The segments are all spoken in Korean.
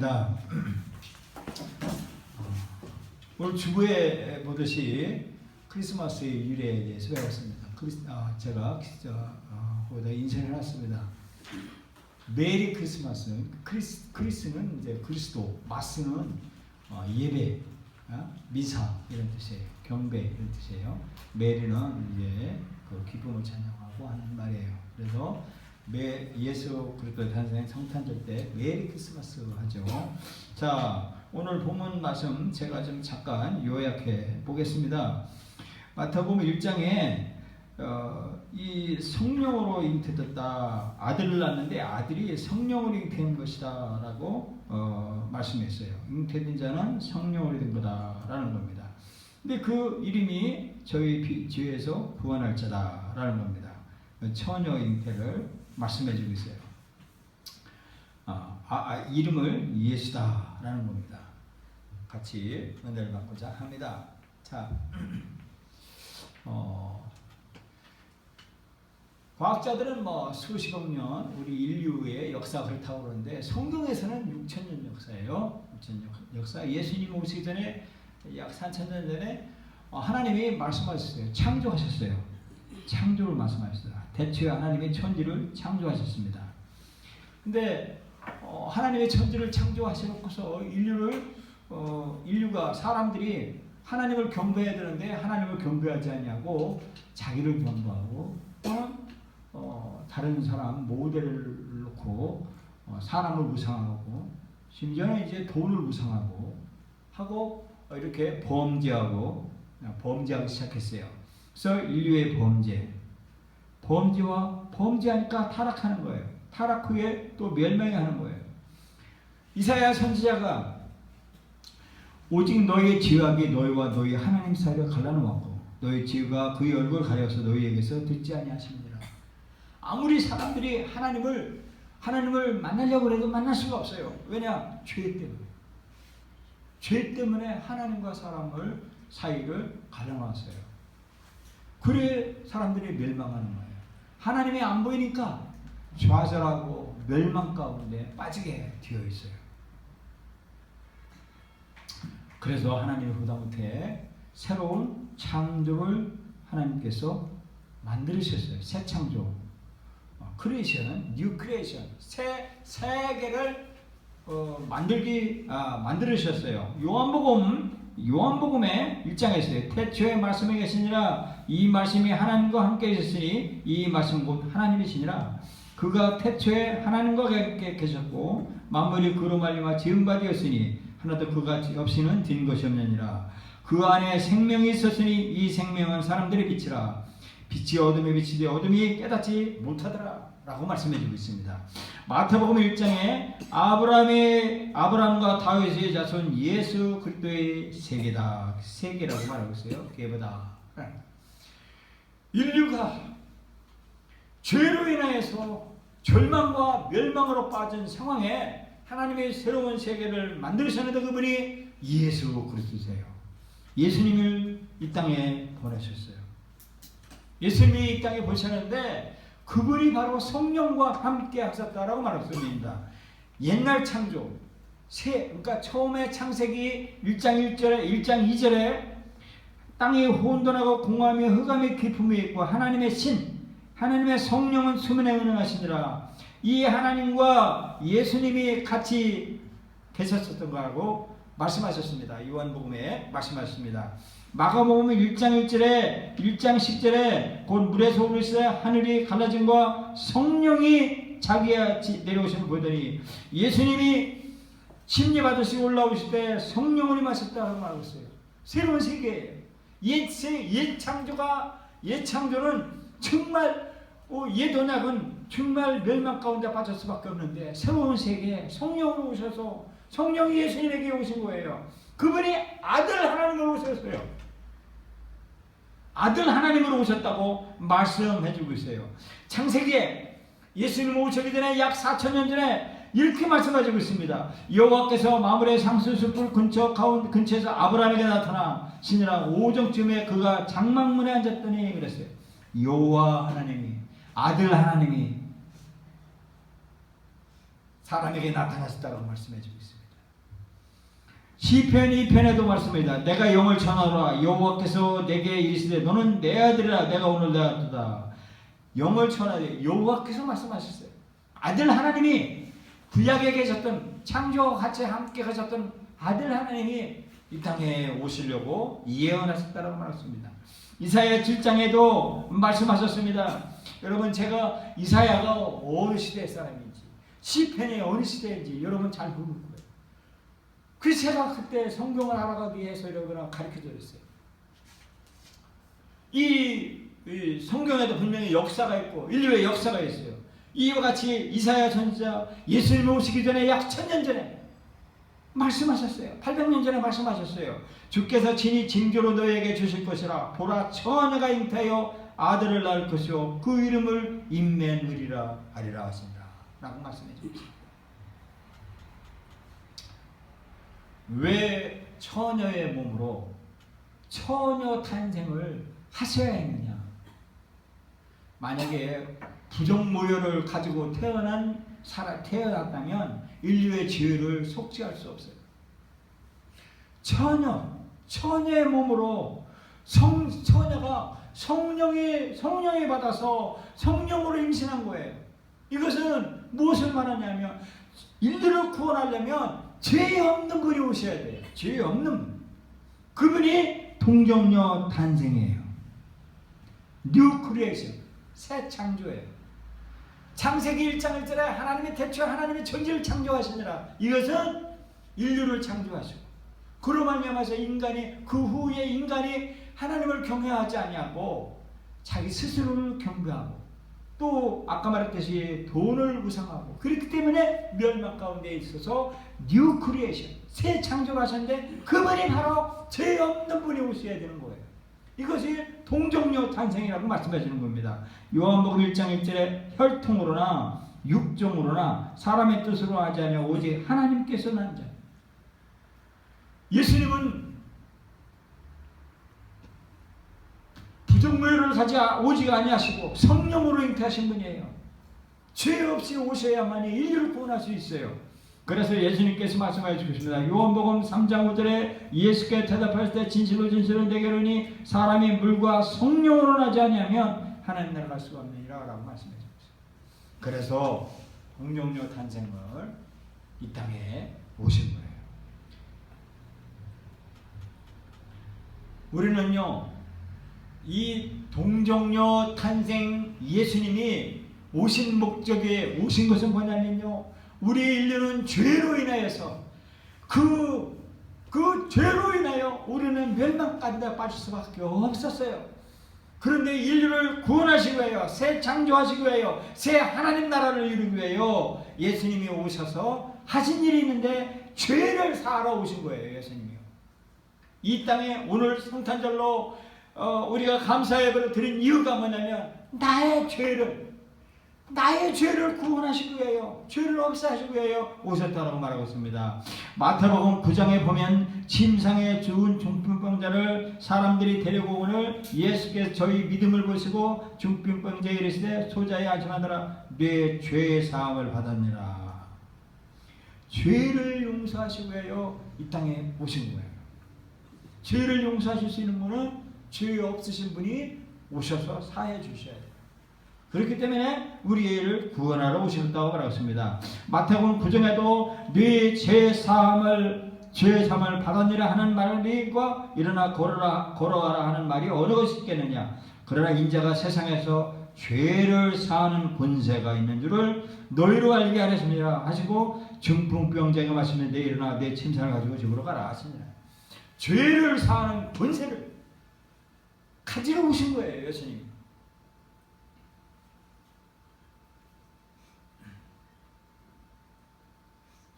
감사합니다. 어, 오늘 주부에 보듯이 크리스마스의 유래에 대해서 배웠습니다. 크리스, 아, 제가 저, 어, 거기다 인쇄를 해놨습니다. 메리 크리스마스. 크리스, 크리스는 이제 그리스도, 마스는 어, 예배, 어? 미사 이런 뜻이에요. 경배 이런 뜻이에요. 메리는 이제 그 기쁨을 찬양하고 하는 말이에요. 그래서 매 예수 그리스도 탄생 성탄절 때 메리 크리스마스 하죠. 자 오늘 본문 말씀 제가 좀 잠깐 요약해 보겠습니다. 마태복음 1장에 어, 이 성령으로 잉태됐다 아들을 낳는데 아들이 성령으로 잉태된 것이다라고 어, 말씀했어요. 잉태된 자는 성령으로 된 거다라는 겁니다. 근데 그 이름이 저희 비- 죄에서 구원할 자다라는 겁니다. 처녀 잉태를 말씀해주고 있어요. 아, 아, 아, 이름을 예수다라는 겁니다. 같이 은혜를 받고자 합니다. 자, 어, 과학자들은 뭐 수십억 년 우리 인류의 역사가 그렇다고 그러는데 성경에서는 6천 년 역사예요. 6천 년 역사. 예수님 오시기 전에 약 4천 년 전에 어, 하나님이 말씀하셨어요. 창조하셨어요. 창조를 말씀하셨어요. 대초에 하나님이 천지를 창조하셨습니다. 근데 어, 하나님의 천지를 창조하셔놓고서 인류를 어, 인류가 사람들이 하나님을 경배해야 되는데 하나님을 경배하지 않냐고 자기를 경배하고 또는 어, 다른 사람 모델을 놓고 어, 사람을 무상하고 심지어는 이제 돈을 무상하고 하고 어, 이렇게 범죄하고 어, 범죄하기 시작했어요. 그래서 인류의 범죄, 범죄와 범죄하니까 타락하는 거예요. 타락 후에 또 멸망이 하는 거예요. 이사야 선지자가 오직 너희의 지각이 너희와 너희 하나님 사이를 갈라놓았고 너희 지가 그의 얼굴 가려서 너희에게서 듣지 아니하십니라. 아무리 사람들이 하나님을 하나님을 만나려고 해도 만날 수가 없어요. 왜냐? 죄 때문에. 죄 때문에 하나님과 사람을 사이를 갈라놨어요. 그래 사람들이 멸망하는 거예요. 하나님이 안 보이니까 좌절하고 멸망 가운데 빠지게 되어 있어요. 그래서 하나님의 후다못해 새로운 창조를 하나님께서 만들으셨어요. 새 창조. 크리에이션은 뉴 크리에이션. 새 세계를 어, 만들기 아, 만들으셨어요. 요한복음 요한복음의 1장에 있어요. 태초에 말씀이 계시니라 이 말씀이 하나님과 함께 계셨으니 이 말씀 곧 하나님이시니라. 그가 태초에 하나님과 함께 계셨고 만물이 그로 말미암아 지은 바 되었으니 하나도 그가 없이는 된 것이 없느니라. 그 안에 생명이 있었으니 이 생명은 사람들의 빛이라. 빛이 어둠에 비치되 어둠이 깨닫지 못하더라. 라고 말씀해 주고 있습니다. 마태복음 1장에 아브라함의 아브라함과 다윗의 자손 예수 그리스도의 세계다. 세계라고 말하고 있어요. 계보다. 인류가 죄로 인하여서 절망과 멸망으로 빠진 상황에 하나님의 새로운 세계를 만들으셨는데 그분이 예수 그리스도세요. 예수님을 이 땅에 보내셨어요. 예수님이 이 땅에 보셨는데 그분이 바로 성령과 함께 하셨다라고 말했습니다. 옛날 창조, 새, 그러니까 처음에 창세기 1장 1절에 1장 2절에 땅이 혼돈하고 공함이 흑암의 기품이 있고 하나님의 신, 하나님의 성령은 수면에 운행하시니라. 이 하나님과 예수님이 같이 계셨었던 거라고 말씀하셨습니다. 요한복음에 말씀하셨습니다. 마가복음 1장 1절에 1장 10절에 곧 물에서 오르시되 하늘이 갈라짐과 성령이 자기야 내려오심을 보더니 예수님이 심리 받으시고 올라오실 때 성령을 임하셨다고 말하고 있어요. 새로운 세계예요. 옛, 세, 옛 창조가 옛 창조는 정말 어, 옛 언약은 정말 멸망 가운데 빠질 수밖에 없는데 새로운 세계 성령으로 오셔서 성령이 예수님에게 오신 거예요. 그분이 아들 하나님으로 오셨어요. 아들 하나님으로 오셨다고 말씀해 주고 있어요. 창세기에 예수님 오시기 전에 약 4천 년 전에 이렇게 말씀하시고 있습니다. 여호와께서 마물의 상수숲을 근처 가운 근처에서 아브라함에게 나타나시니라 오정쯤에 그가 장막문에 앉았더니 그랬어요. 여호와 하나님이 아들 하나님이 사람에게 나타나셨다고 말씀해 주고 있습니다. 시편 2편에도 말씀합니다. 내가 영을 전하라 여호와께서 내게 이르시되 너는 내 아들이라 내가 오늘 내었다. 영을 전하되 여호와께서 말씀하셨어요. 아들 하나님이 구약에 계셨던 창조와 같이 함께 가셨던 아들 하나님이 이 땅에 오시려고 예언하셨다고 말했습니다. 이사야 7장에도 말씀하셨습니다. 여러분 제가 이사야가 어느 시대 사람인지 시편이 어느 시대인지 여러분 잘 모를 거예요. 그래서 제가 그때 성경을 알아가기 위해서 여러분을 가르쳐 드렸어요. 이, 이 성경에도 분명히 역사가 있고 인류의 역사가 있어요. 이와 같이 이사야 선지자 예수님 오시기 전에 약 천년 전에 말씀하셨어요. 800년 전에 말씀하셨어요. 주께서 친히 징조로 너에게 주실 것이라 보라 처녀가 잉태하여 아들을 낳을 것이요 그 이름을 임맨누리라 하리라 하신다. 라고 말씀해 주셨습니다. 왜 처녀의 몸으로 처녀 탄생을 하셔야 했느냐? 만약에 부정 모여를 가지고 태어난 살아 태어났다면 인류의 지혜를 속지할 수 없어요. 처녀, 처녀의 몸으로 성 처녀가 성령이 성령이 받아서 성령으로 임신한 거예요. 이것은 무엇을 말하냐면 인류를 구원하려면 죄 없는 분이 오셔야 돼요. 죄 없는 분. 그분이 동정녀 탄생이에요. 뉴 크리에이션, 새 창조예요. 창세기 1장 1절에 하나님이 대초 하나님이 천지를 창조하시니라. 이것은 인류를 창조하시고 그로 말미암아서 인간이 그 후에 인간이 하나님을 경외하지 아니하고 자기 스스로를 경배하고 또 아까 말했듯이 돈을 우상하고 그렇기 때문에 멸망 가운데 있어서 뉴 크리에이션 새 창조를 하셨는데 그분이 바로 죄 없는 분이 오셔야 되는 거예요. 이것이 동정녀 탄생이라고 말씀하시는 겁니다. 요한복음 1장 1절에 혈통으로나 육종으로나 사람의 뜻으로 하지 아니하 오직 하나님께서 난 자. 예수님은 부정무예를 하지 오직 아니하시고 성령으로 잉태하신 분이에요. 죄 없이 오셔야만이 인류를 구원할 수 있어요. 그래서 예수님께서 말씀하여 주십니다. 요한복음 3장 5절에 예수께 대답할 때 진실로 진실로 내게 이르니 사람이 물과 성령으로 나지 아니하면 하나님 나라 갈 수가 없느니라 라고 말씀해 주셨어요. 그래서 동정녀 탄생을 이 땅에 오신 거예요. 우리는요, 이 동정녀 탄생 예수님이 오신 목적에 오신 것은 뭐냐면요, 우리 인류는 죄로 인하여서 그, 그 죄로 인하여 우리는 멸망까지 빠질 수밖에 없었어요. 그런데 인류를 구원하시기 위하여, 새 창조하시기 위하여, 새 하나님 나라를 이루기 위하여 예수님이 오셔서 하신 일이 있는데 죄를 사하러 오신 거예요, 예수님이요. 이 땅에 오늘 성탄절로 어, 우리가 감사 예배를 드린 이유가 뭐냐면 나의 죄를 나의 죄를 구원하시기 위하여 죄를 없애하시기 위하여 오셨다라고 말하고 있습니다. 마태복음 9장에 보면 침상에 주운 중풍병자를 사람들이 데리고 오늘 예수께서 저희 믿음을 보시고 중풍병자에 이르시되 소자에 안심하더라 내 죄의 사함을 받았느라 죄를 용서하시기 위하여 이 땅에 오신 거예요. 죄를 용서하실 수 있는 분은 죄 없으신 분이 오셔서 사해 주셔야. 그렇기 때문에 우리를 구원하러 오셨다고 말하습니다 마태복음 9장에도 네 죄 사함을 죄 사함을 받았느라 하는 말과 일어나 걸어라 걸어가라 하는 말이 어느 것이 있겠느냐? 그러나 인자가 세상에서 죄를 사하는 권세가 있는 줄을 너희로 알게 하랬습니다 하시고 중풍병자가 마시는데 일어나 내 침상을 가지고 집으로 가라 하십니다. 죄를 사하는 권세를 가지러 오신 거예요, 예수님.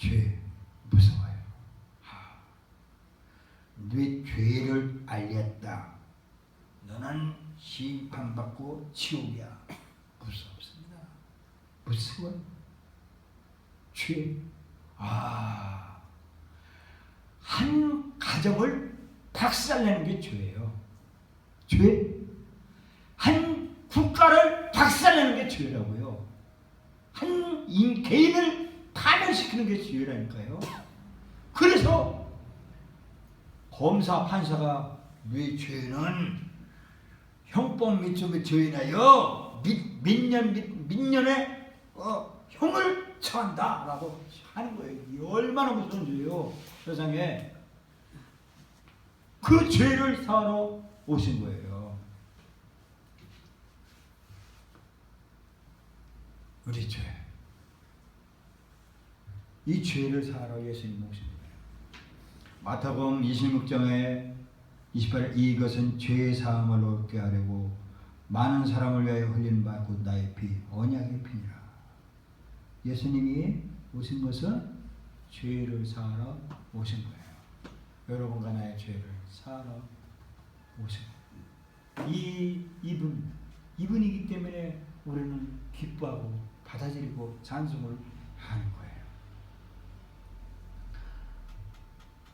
죄 무서워요. 하, 네 죄를 알렸다. 너는 심판받고 지옥이야. 무섭습니다. 무서워. 죄. 아, 한 가정을 박살내는 게 죄예요. 죄? 한 국가를 박살내는 게 죄라고요. 한 인, 개인을 파멸시키는 게 죄라니까요. 그래서 검사 판사가 네 죄는 형법 미쪽에 죄인하여 민, 민년 민, 민년에 어, 형을 처한다라고 하는 거예요. 이 얼마나 무서운 죄예요. 세상에 그 죄를 사러 오신 거예요. 우리 죄. 이 죄를 사러 예수님 거예요. 마태복음 26장에 28절 이것은 죄의 사함을 얻게 하려고 많은 사람을 위하여 흘린 바곧 나의 피 언약의 피니라. 예수님이 오신 것은 죄를 사하러 오신 거예요. 여러분과 나의 죄를 사하러 오신 거예요. 이 이분 이분이기 때문에 우리는 기뻐하고 받아들이고 찬송을 하는 거예요.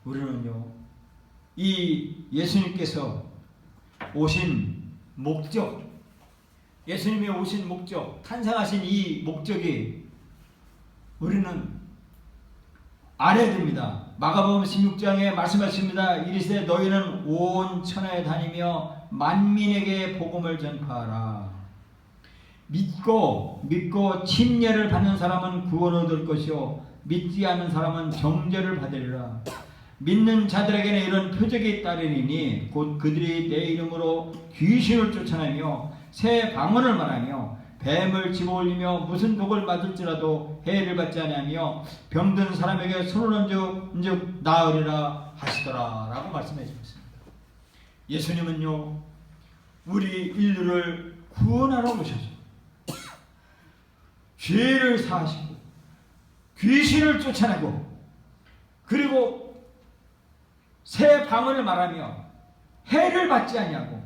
우리는요 이 예수님께서 오신 목적, 예수님이 오신 목적, 탄생하신 이 목적이 우리는 알아야 됩니다. 마가복음 16장에 말씀하십니다. 이리세 너희는 온 천하에 다니며 만민에게 복음을 전파하라. 믿고 믿고 침례를 받는 사람은 구원을 얻을 것이요 믿지 않는 사람은 정죄를 받으리라. 믿는 자들에게는 이런 표적이 따르리니 곧 그들이 내 이름으로 귀신을 쫓아내며 새 방언을 말하며 뱀을 집어올리며 무슨 독을 맞을지라도 해를 받지 아니하며 병든 사람에게 손을 얹은즉 나으리라 하시더라라고 말씀해 주셨습니다. 예수님은요 우리 인류를 구원하러 오셔서 죄를 사하시고 귀신을 쫓아내고 그리고 새 방언을 말하며 해를 받지 아니하고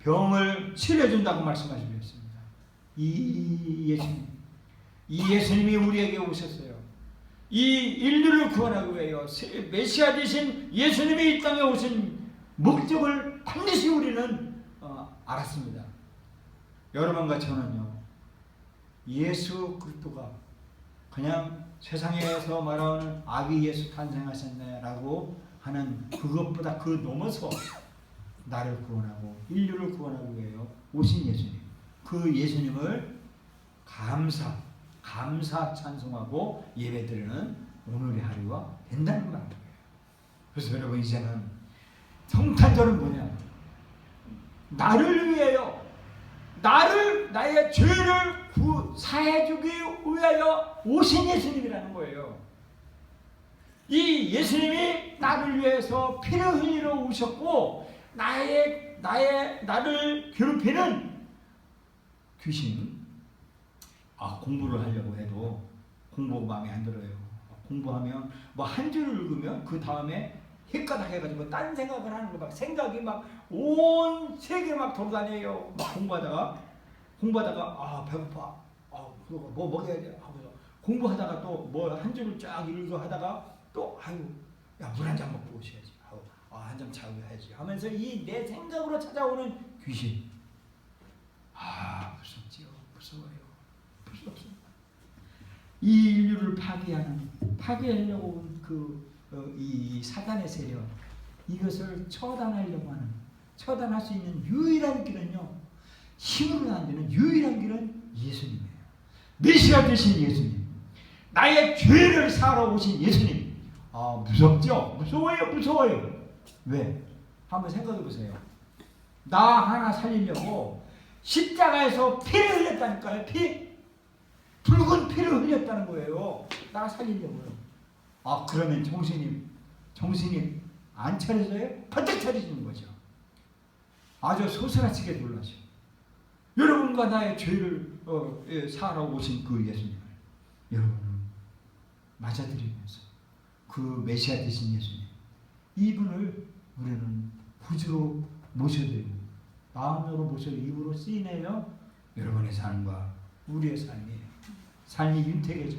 병을 치료해준다고 말씀하셨습니다. 이 예수님, 이 예수님이 우리에게 오셨어요. 이 인류를 구원하기 위하여 메시아 되신 예수님이 이 땅에 오신 목적을 반드시 우리는 어, 알았습니다. 여러분과 저는요, 예수 그리스도가 그냥 세상에서 말하는 아기 예수 탄생하셨네라고 하는 그것보다 그 넘어서 나를 구원하고 인류를 구원하기 위하여 오신 예수님. 그 예수님을 감사, 감사 찬송하고 예배드리는 오늘의 하루가 된다는 말이에요. 그래서 여러분 이제는 성탄절은 뭐냐? 나를 위하여 나를 나의 죄를 구, 사해주기 위하여 오신 예수님이라는 거예요. 이 예수님이 나를 위해서 피를 흘리러 오셨고 나의 나의 나를 괴롭히는 귀신 아 공부를 하려고 해도 공부 마음에 안 들어요. 공부하면 뭐 한 줄을 읽으면 그 다음에 헷가닥 해가지고 딴 생각을 하는 거 막 생각이 막 온 세계 막 돌아다녀요. 막 공부하다가 공부하다가 아 배고파. 아뭐 먹어야 돼. 하고서 공부하다가 또 뭐 한 줄을 쫙 읽어 하다가 또 아유 야물 한 잔 먹고 오셔야지. 아유 아한잔 차고 해야지 하면서 이 내 생각으로 찾아오는 귀신. 아 무섭지요. 무서워요. 무섭습니다. 이 인류를 파괴하는 파괴하려고 온그 어, 이 사단의 세력 이것을 처단하려고 하는 처단할 수 있는 유일한 길은요 힘으로 안 되는 유일한 길은 예수님이에요. 메시아 되신 예수님, 나의 죄를 사러 오신 예수님. 아 무섭죠? 무서워요, 무서워요. 왜? 한번 생각해 보세요. 나 하나 살리려고 십자가에서 피를 흘렸다니까요. 피. 붉은 피를 흘렸다는 거예요. 나 살리려고요. 아 그러면 정신이 정신이 안 차려져요? 번뜩 차려지는 거죠. 아주 소스라치게 놀라죠. 여러분과 나의 죄를 어, 예, 사하러 오신 그 예수님을 여러분은 맞아들이면서 그 메시아 되신 예수님 이분을 우리는 구주로 모셔드리고 마음으로 모셔 입으로 쓰이네요. 여러분의 삶과 우리의 삶이 삶이 윤택해져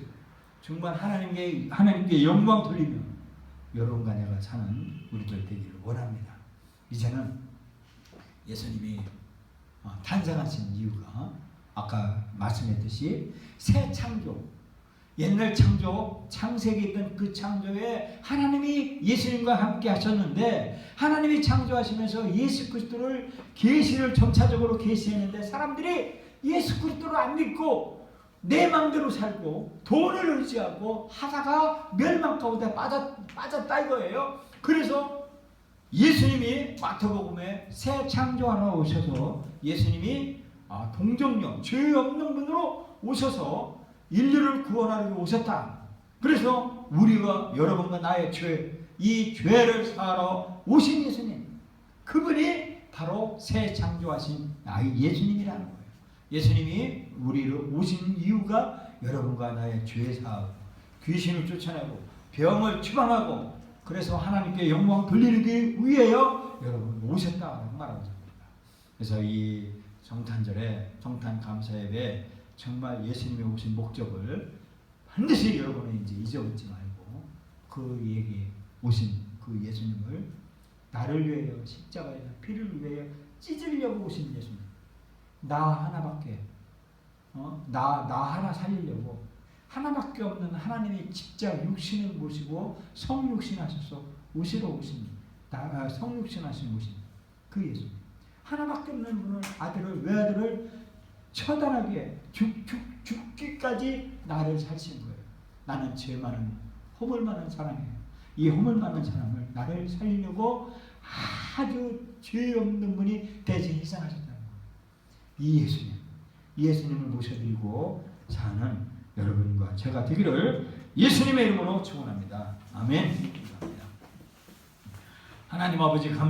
정말 하나님께 하나님께 영광 돌리며 여러분과 내가 사는 우리들 되기를 원합니다. 이제는 예수님이 어, 탄생하신 이유가 아까 말씀했듯이 새 창조 옛날 창조, 창세기 있던 그 창조에 하나님이 예수님과 함께 하셨는데 하나님이 창조하시면서 예수 그리스도를 계시를 점차적으로 계시했는데 사람들이 예수 그리스도를 안 믿고 내 마음대로 살고 돈을 의지하고 하다가 멸망 가운데 빠졌, 빠졌다 이거예요. 그래서 예수님이 마태복음에 새 창조하러 오셔서 예수님이 아, 동정녀 죄 없는 분으로 오셔서 인류를 구원하러 오셨다. 그래서 우리가 여러분과 나의 죄, 이 죄를 사하러 오신 예수님, 그분이 바로 새 창조하신 나의 예수님이라는 거예요. 예수님이 우리를 오신 이유가 여러분과 나의 죄 사하고 귀신을 쫓아내고 병을 추방하고 그래서 하나님께 영광 돌리기 위하여 여러분 오셨다고 말하고 있습니다. 그래서 이 정탄절에 정탄 감사 예배 정말 예수님이 오신 목적을 반드시 여러분은 이제 잊어버리지 말고 그 얘기 오신 그 예수님을 나를 위하여 십자가에서 피를 위하여 찢으려고 오신 예수님 나 하나밖에 어? 나, 나 하나 살리려고 하나밖에 없는 하나님이 직접 육신을 모시고 성육신 하셔서 오시러 오신 나, 아, 성육신 하신 오신 그 예수님 하나밖에 없는 분을 아들을 외아들을 처단하게 죽기까지 나를 살신 거예요. 나는 죄 많은 허물 많은 사람이에요. 이 허물 많은 사람을 나를 살리려고 아주 죄 없는 분이 대신 희생하셨다는 거예요. 이 예수님, 이 예수님을 모셔드리고 사는 여러분과 제가 되기를 예수님의 이름으로 축원합니다. 아멘. 하나님 아버지 감.